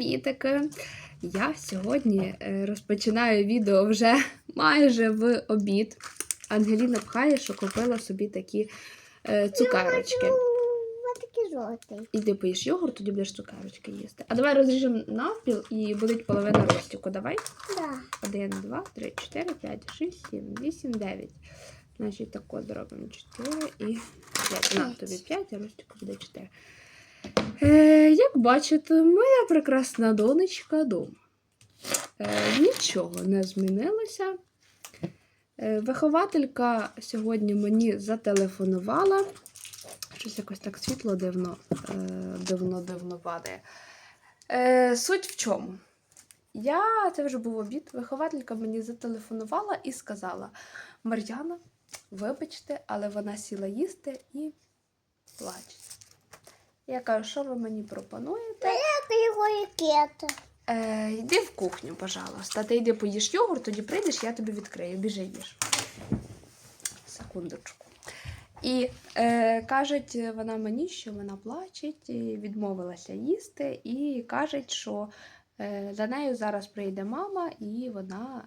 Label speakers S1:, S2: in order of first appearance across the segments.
S1: Привітики! Я сьогодні е, розпочинаю відео вже майже в обід. Ангеліна пхає, що купила собі такі е,
S2: такий жовтий.
S1: Іди поїш йогурт, тоді будеш цукерочки їсти. А давай розріжемо навпіл і буде половина ростіку. Давай.
S2: Да.
S1: 1, 2, 3, 4, 5, 6, 7, 8, 9. Значить, так от зробимо 4 і 5. На, тобі 5, а Ростику буде 4. Е, як бачите, моя прекрасна донечка дома. Е, нічого не змінилося. Е, вихователька сьогодні мені зателефонувала. Щось якось так світло дивно, е, дивно, дивно падає. Е, суть в чому? Я це вже був обід. Вихователька мені зателефонувала і сказала: Мар'яна, вибачте, але вона сіла їсти і плаче. Я кажу, що ви мені пропонуєте? Е, йди в кухню, пожалуйста. Ти йди поїж йогурт, тоді прийдеш, я тобі відкрию. Біжи їж. Секундочку. І е, кажуть вона мені, що вона плачеть, відмовилася їсти, і кажуть, що е, за нею зараз прийде мама, і вона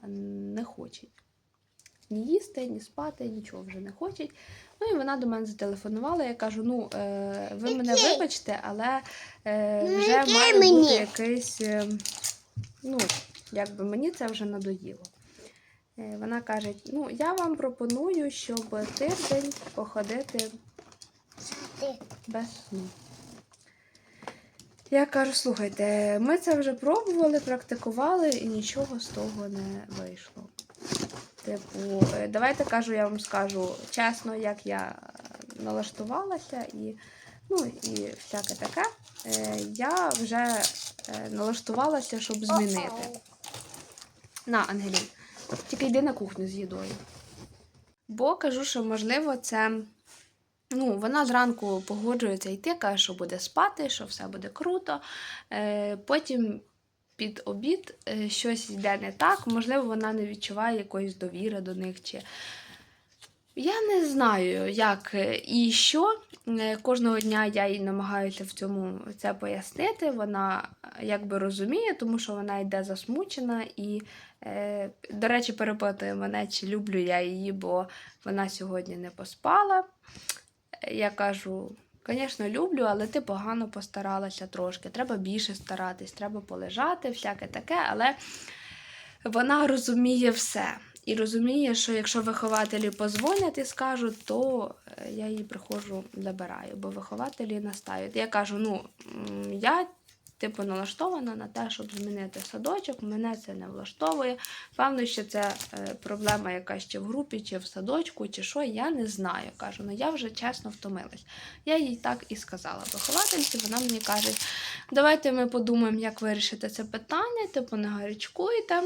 S1: не хоче ні їсти, ні спати, нічого вже не хоче. Ну і вона до мене зателефонувала. Я кажу: ну, е, ви мене вибачте, але е,
S2: Ну,
S1: вже має бути якийсь. е, ну, якби мені це вже надоїло. Вона каже: ну, я вам пропоную, щоб тиждень походити без сну. Я кажу, слухайте, ми це вже пробували, практикували і нічого з того не вийшло. Типу, е, давайте кажу, я вам скажу чесно, як я налаштувалася і, ну, і всяке таке. Е, Я вже е, налаштувалася, щоб змінити. На, Ангелін, тільки йди на кухню з їдою. Бо кажу, що можливо це. Ну, вона зранку погоджується йти, каже, що буде спати, що все буде круто. Потім під обід е, щось йде не так, можливо, вона не відчуває якоїсь довіри до них. Чи... Я не знаю, як е, і що. Е, Кожного дня я їй намагаюся в цьому це пояснити. Вона якби розуміє, тому що вона йде засмучена і, до речі, перепитує мене, чи люблю я її, бо вона сьогодні не поспала. Я кажу. Звісно, люблю, але ти погано постаралася трошки. Треба більше старатись, треба полежати, всяке таке, але вона розуміє все. І розуміє, що якщо вихователі позвонять і скажуть, то е, я її приходжу, забираю, бо вихователі настають. Я кажу: ну, я типу налаштована на те, щоб змінити садочок, мене це не влаштовує. Певно, що це е, проблема якась чи в групі, чи в садочку, чи що, я не знаю. Кажу, ну я вже чесно втомилась. Я їй так і сказала виховательці, вона мені каже, давайте ми подумаємо, як вирішити це питання, типу, не гарячкуйте.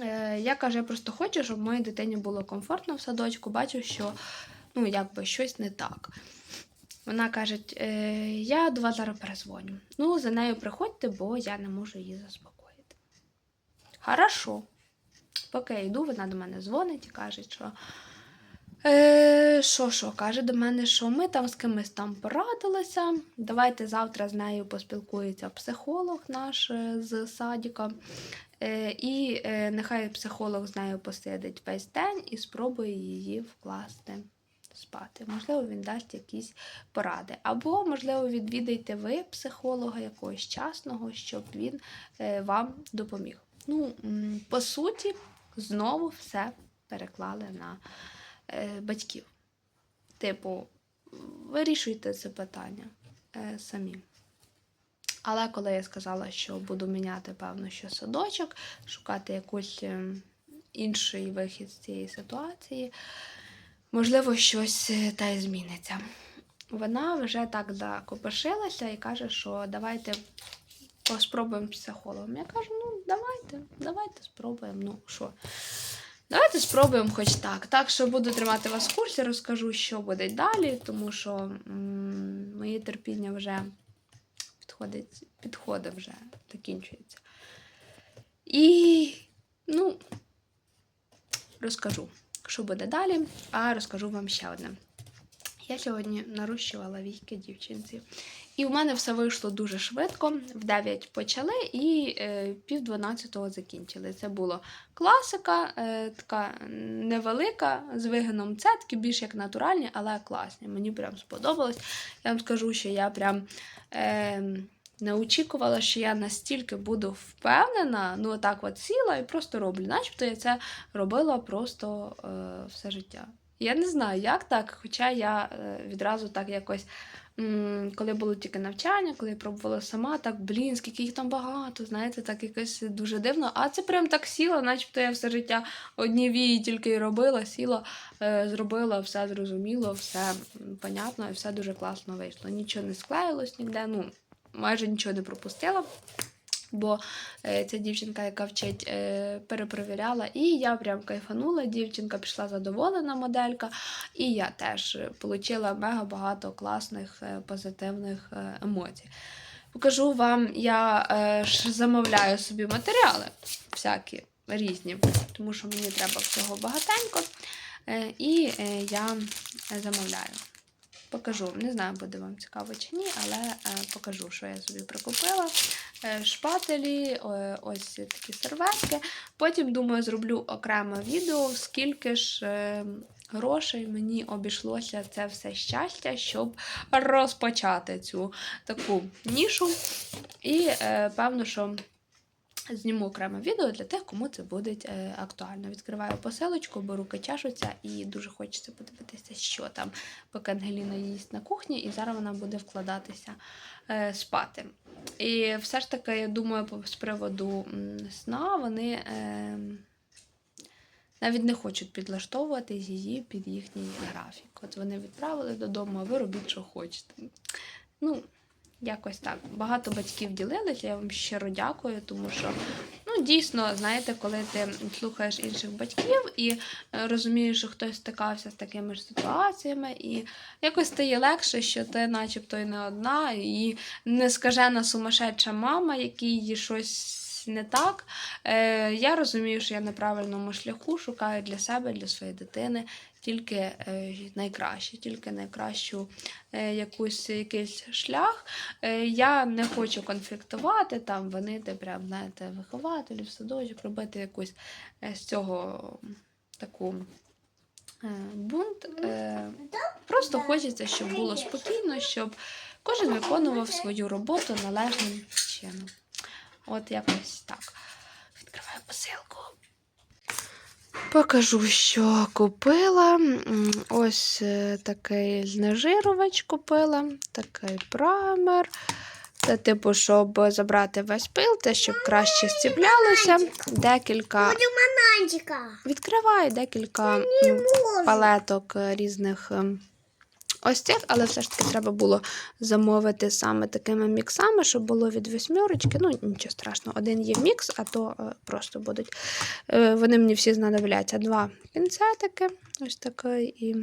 S1: Е, Я каже, я просто хочу, щоб моїй дитині було комфортно в садочку, бачу, що ну, якби щось не так. Вона каже, «Е, я до вас зараз перезвоню. Ну, за нею приходьте, бо я не можу її заспокоїти. Хорошо. Поки я йду, вона до мене дзвонить і каже, що. Е, що, що, каже до мене, що ми там з кимось там порадилися. Давайте завтра з нею поспілкується психолог наш е, з садіка. Е, і е, нехай психолог з нею посидить весь день і спробує її вкласти спати. Можливо, він дасть якісь поради. Або, можливо, відвідайте ви психолога якогось частного, щоб він е, вам допоміг. Ну, по суті, знову все переклали на е, батьків. Типу, вирішуйте це питання е, самі. Але коли я сказала, що буду міняти, певно, що садочок, шукати якийсь ем, інший вихід з цієї ситуації, можливо, щось е, та й зміниться. Вона вже так закопошилася і каже, що давайте поспробуємо з психологом. Я кажу, ну давайте, давайте спробуємо. Ну що? Давайте спробуємо хоч так. Так що буду тримати вас в курсі, розкажу, що буде далі, тому що моє терпіння вже підходить, підходить вже, закінчується. І, ну, розкажу, що буде далі, а розкажу вам ще одне. Я сьогодні нарощувала війки дівчинці. І в мене все вийшло дуже швидко. В 9 почали і е, пів 12 закінчили. Це була класика, е, така невелика, з вигином Це такі більш як натуральні, але класні. Мені прям сподобалось. Я вам скажу, що я прям. Е, не очікувала, що я настільки буду впевнена, ну отак от сіла і просто роблю. Начебто я це робила просто е, все життя. Я не знаю, як так, хоча я е, відразу так якось, коли було тільки навчання, коли я пробувала сама, так, блін, скільки їх там багато, знаєте, так якось дуже дивно. А це прям так сіла, начебто я все життя одні вії тільки робила, сіла, е, зробила, все зрозуміло, все понятно і все дуже класно вийшло. Нічого не склеїлось ніде, ну, майже нічого не пропустила. Бо е, ця дівчинка, яка вчить, е, перепровіряла, і я прям кайфанула. Дівчинка пішла задоволена моделька, і я теж отримала мега багато класних е, позитивних е, емоцій. Покажу вам, я е, ж замовляю собі матеріали всякі різні, тому що мені треба всього багатенько. Е, і е, я замовляю. Покажу. Не знаю, буде вам цікаво чи ні, але е, покажу, що я собі прикупила. Е, шпателі, ось такі серветки. Потім, думаю, зроблю окреме відео, скільки ж е, грошей мені обійшлося це все щастя, щоб розпочати цю таку нішу. І певно, що. Зніму окреме відео для тих, кому це буде е, актуально. Відкриваю посилочку, бо руки чашуться, і дуже хочеться подивитися, що там, поки Ангеліна їсть на кухні, і зараз вона буде вкладатися е, спати. І все ж таки, я думаю, з приводу сна вони е, навіть не хочуть підлаштовувати її під їхній графік. От вони відправили додому, а ви робіть, що хочете. Ну, якось так. Багато батьків ділилися, я вам щиро дякую, тому що ну, дійсно, знаєте, коли ти слухаєш інших батьків і е, розумієш, що хтось стикався з такими ж ситуаціями, і якось стає легше, що ти, начебто, і не одна, і не скажена сумасшедша мама, якій щось не так. Е, я розумію, що я на правильному шляху шукаю для себе, для своєї дитини тільки е, найкраще, тільки найкращу е, якусь якийсь шлях. Е, я не хочу конфліктувати, там винити прям, знаєте, вихователів, садочок, робити якусь е, з цього таку. е, Бунт. Е, Просто хочеться, щоб було спокійно, щоб кожен виконував свою роботу належним чином. От якось так. Відкриваю посилку. Покажу, що купила. Ось е, такий знежирувач купила, такий прамер. Це, типу, щоб забрати весь пил, те, щоб краще стіплялося. Декілька. Відкриваю декілька палеток е, різних ем, ось цих, але все ж таки треба було замовити саме такими міксами, щоб було від восьмерочки. Ну, нічого страшного, один є мікс, а то е, просто будуть. Е, вони мені всі знадобляться. Два пінцетики, ось такий і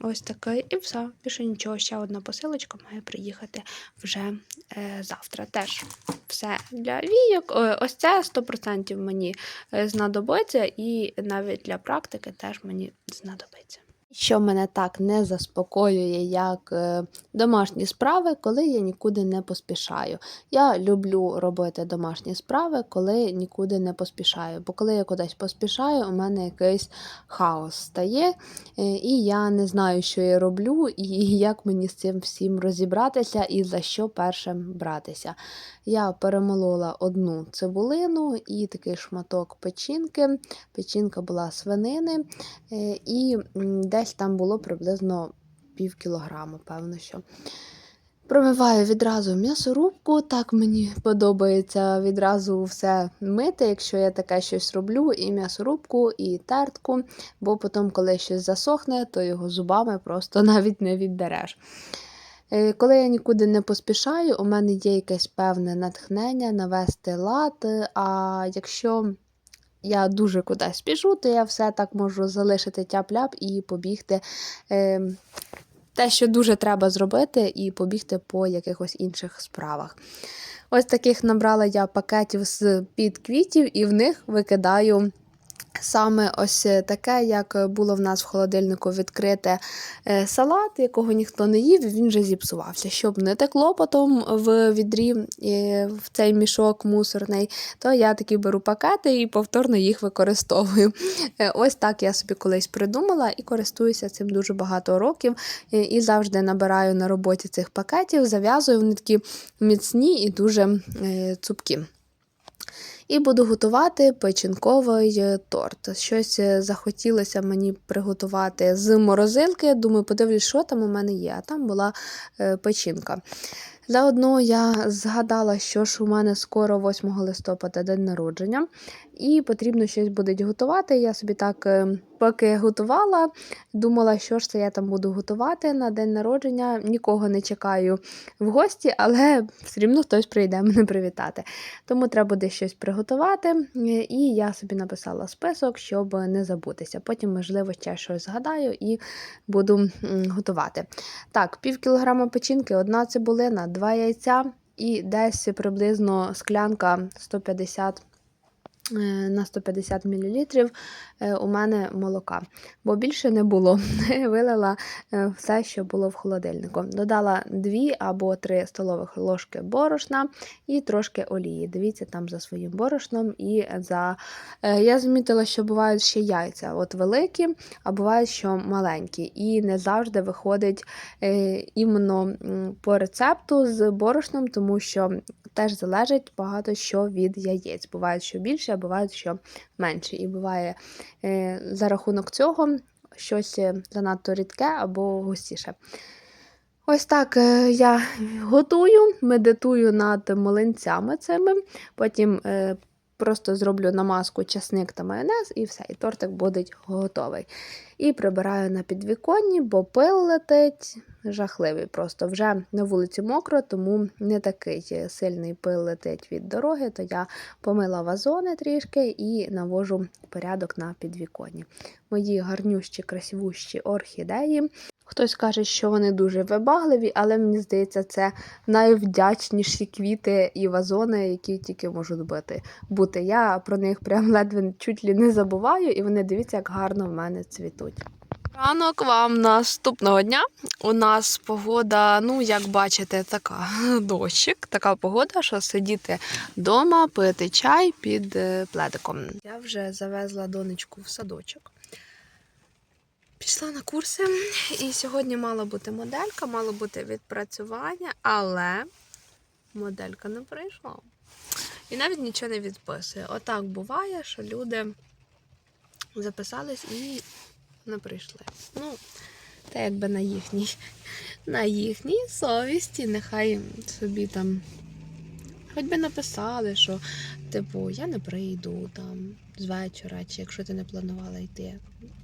S1: ось такий, і все. Більше нічого. Ще одна посилочка має приїхати вже е, завтра. Теж все для війок. Ось це 100% мені знадобиться, і навіть для практики теж мені знадобиться. Що мене так не заспокоює, як е, домашні справи, коли я нікуди не поспішаю. Я люблю робити домашні справи, коли нікуди не поспішаю. Бо коли я кудись поспішаю, у мене якийсь хаос стає, е, і я не знаю, що я роблю, і як мені з цим всім розібратися, і за що першим братися. Я перемолола одну цибулину і такий шматок печінки. Печінка була свинини. Е, І м, десь там було приблизно пів кілограму, певно, що. Промиваю відразу м'ясорубку, так мені подобається відразу все мити, якщо я таке щось роблю, і м'ясорубку, і тертку, бо потім, коли щось засохне, то його зубами просто навіть не віддереш. Е, Коли я нікуди не поспішаю, у мене є якесь певне натхнення навести лад, а якщо я дуже кудись спішу, то я все так можу залишити тяп-ляп і побігти. Е, те, що дуже треба зробити, і побігти по якихось інших справах. Ось таких набрала я пакетів з під квітів, і в них викидаю Саме ось таке, як було в нас в холодильнику відкрите е, салат, якого ніхто не їв, він вже зіпсувався. Щоб не текло потім в відрі е, в цей мішок мусорний, то я такі беру пакети і повторно їх використовую. Е, Ось так я собі колись придумала і користуюся цим дуже багато років. Е, І завжди набираю на роботі цих пакетів, зав'язую, вони такі міцні і дуже е, цупкі. І буду готувати печінковий е, торт. Щось е, захотілося мені приготувати з морозилки. Думаю, подивлюсь, що там у мене є. А там була е, печінка. Заодно я згадала, що ж у мене скоро 8 листопада день народження, і потрібно щось буде готувати. Я собі так, е, поки готувала, думала, що ж це я там буду готувати на день народження. Нікого не чекаю в гості, але все рівно хтось прийде мене привітати. Тому треба буде щось приготувати. І я собі написала список, щоб не забутися. Потім, можливо, ще щось згадаю і буду готувати. Так, пів кілограма печінки, одна цибулина, два яйця і десь приблизно склянка 150 е, на 150 мл у мене молока, бо більше не було. Вилила е, все, що було в холодильнику. Додала 2 або 3 столових ложки борошна і трошки олії. Дивіться там за своїм борошном і за. Е, Я замітила, що бувають ще яйця, от великі, а бувають, що маленькі. І не завжди виходить е, іменно по рецепту з борошном, тому що теж залежить багато що від яєць. Буває, що більше, а буває, що менше. І буває е, за рахунок цього щось е, занадто рідке або густіше. Ось так е, я готую, медитую над млинцями цими, потім просто зроблю намазку часник та майонез, і все, і тортик буде готовий. І прибираю на підвіконні, бо пил летить жахливий. Просто вже на вулиці мокро, тому не такий сильний пил летить від дороги, то я помила вазони трішки і навожу порядок на підвіконні. Мої гарнющі, красивущі орхідеї. Хтось каже, що вони дуже вибагливі, але мені здається, це найвдячніші квіти і вазони, які тільки можуть бути. бути. Я про них прям ледве чуть ли не забуваю, і вони дивіться, як гарно в мене цвітуть. Ранок вам наступного дня. У нас погода, ну як бачите, така дощик, така погода, що сидіти вдома, пити чай під е, пледиком. Я вже завезла донечку в садочок. Пішла на курси, і сьогодні мала бути моделька, мало бути відпрацювання, але моделька не прийшла. І навіть нічого не відписує. Отак буває, що люди записались і не прийшли. Ну, це якби на їхній, на їхній совісті, нехай собі там хоч би написали, що, типу, я не прийду там з вечора, чи якщо ти не планувала йти.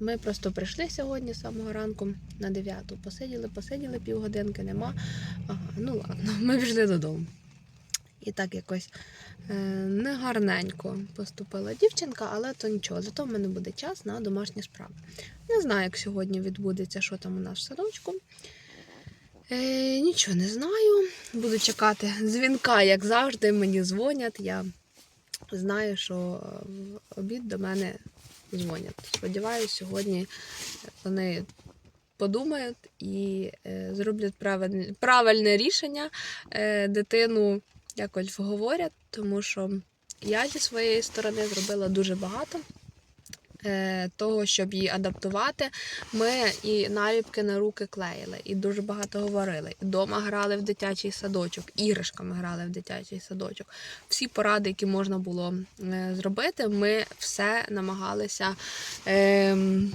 S1: Ми просто прийшли сьогодні з самого ранку на 9, посиділи, посиділи півгодинки, нема. Ага, ну ладно, ми пішли додому. І так якось е, негарненько поступила дівчинка, але то нічого. Зато в мене буде час на домашні справи. Не знаю, як сьогодні відбудеться, що там у нас в садочку. Е, нічого не знаю. Буду чекати дзвінка, як завжди, мені дзвонять. Я знаю, що в обід до мене дзвонять. Сподіваюся, сьогодні вони подумають і е, зроблять правильне, правильне рішення. Е, дитину якось вговорять, тому що я зі своєї сторони зробила дуже багато. Е, Того, щоб її адаптувати, ми і наліпки на руки клеїли, і дуже багато говорили. І Дома грали в дитячий садочок, іграшками грали в дитячий садочок. Всі поради, які можна було е, зробити, ми все намагалися ем,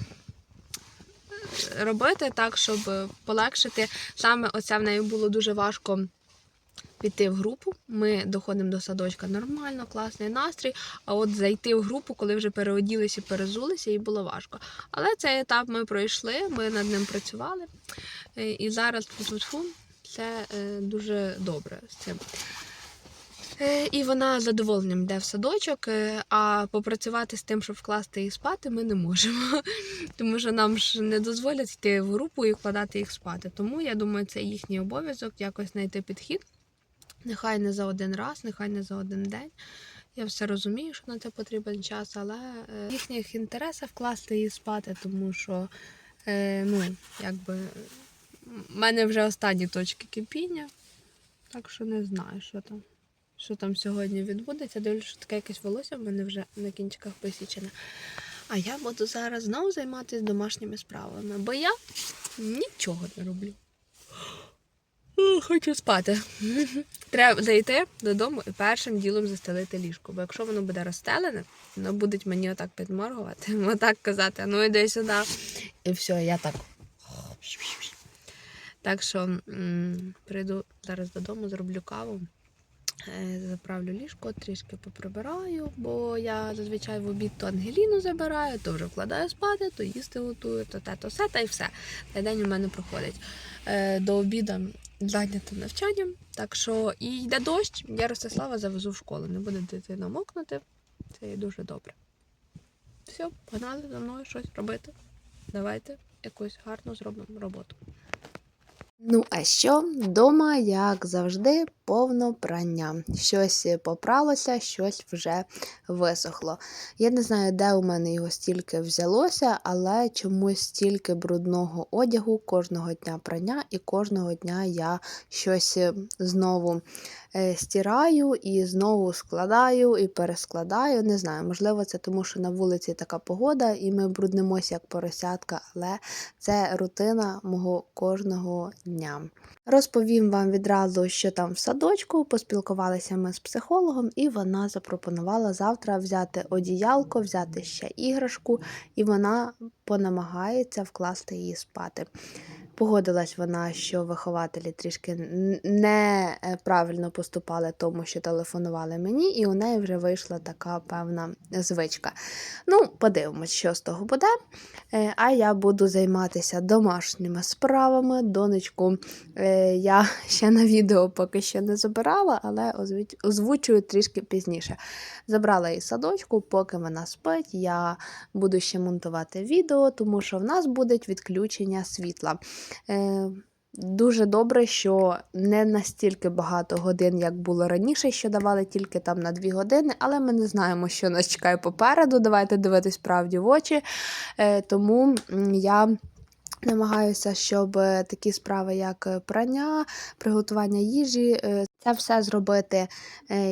S1: робити так, щоб полегшити. Саме оце в неї було дуже важко піти в групу. Ми доходимо до садочка нормально, класний настрій. А от зайти в групу, коли вже переоділися, перезулися, їй було важко. Але цей етап ми пройшли, ми над ним працювали. Е, І зараз фу, все е, дуже добре з цим. Е, І вона з задоволенням йде в садочок, а попрацювати з тим, щоб вкласти їх спати, ми не можемо. Тому що нам ж не дозволять йти в групу і вкладати їх спати. Тому я думаю, це їхній обов'язок якось знайти підхід. Нехай не за один раз, нехай не за один день. Я все розумію, що на це потрібен час, але е, в їхніх інтересах вкласти її спати, тому що е, ну, якби в мене вже останні точки кипіння, так що не знаю, що там. Що там сьогодні відбудеться. Дивлюсь, що таке якесь волосся в мене вже на кінчиках посічене. А я буду зараз знову займатися домашніми справами, бо я нічого не роблю. Хочу спати. Треба зайти додому і першим ділом застелити ліжко. Бо якщо воно буде розстелене, воно буде мені отак підморгувати, отак казати, ну іди сюди. І все, я так. Так що м, прийду зараз додому, зроблю каву, заправлю ліжко, трішки поприбираю, бо я зазвичай в обід то Ангеліну забираю, то вже вкладаю спати, то їсти готую, то те, то все, та й все. Та день у мене проходить. Е, До обіду зайнята навчанням. Так що і йде дощ, я Ростислава завезу в школу. Не буде дитина мокнути. Це є дуже добре. Все, погнали за мною щось робити. Давайте якусь гарну зробимо роботу. Ну, а що? Дома, як завжди, повно прання. Щось попралося, щось вже висохло. Я не знаю, де у мене його стільки взялося, але чомусь стільки брудного одягу кожного дня прання, і кожного дня я щось е, знову е, стираю і знову складаю і перескладаю. Не знаю, можливо, це тому, що на вулиці така погода, і ми бруднимося як поросятка, але це рутина мого кожного дня. Розповім вам відразу, що там в садочку. Поспілкувалися ми з психологом, і вона запропонувала завтра взяти одіялко, взяти ще іграшку, і вона понамагається вкласти її спати. Погодилась вона, що вихователі трішки неправильно поступали тому, що телефонували мені, і у неї вже вийшла така певна звичка. Ну, подивимось, що з того буде. Е, А я буду займатися домашніми справами. Донечку е, я ще на відео поки що не забирала, але озвучую трішки пізніше. Забрала її садочку, поки вона спить. Я буду ще монтувати відео, тому що в нас буде відключення світла. Е, Дуже добре, що не настільки багато годин, як було раніше, що давали тільки там на 2 години, але ми не знаємо, що нас чекає попереду. Давайте дивитись правді в очі. Е, Тому я. Намагаюся, щоб е, такі справи, як прання, приготування їжі, це все зробити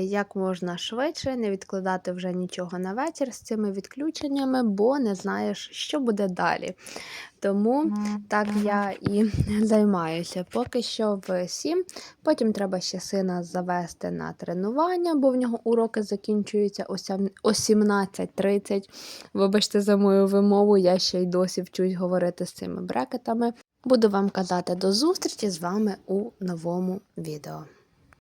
S1: як можна швидше, не відкладати вже нічого на вечір з цими відключеннями, бо не знаєш, що буде далі. Тому так я і займаюся. Поки що в 7. Потім треба ще сина завести на тренування, бо в нього уроки закінчуються о сям- о 17.30. Вибачте за мою вимову, я ще й досі вчусь говорити з цими брекетами. Буду вам казати до зустрічі з вами у новому відео.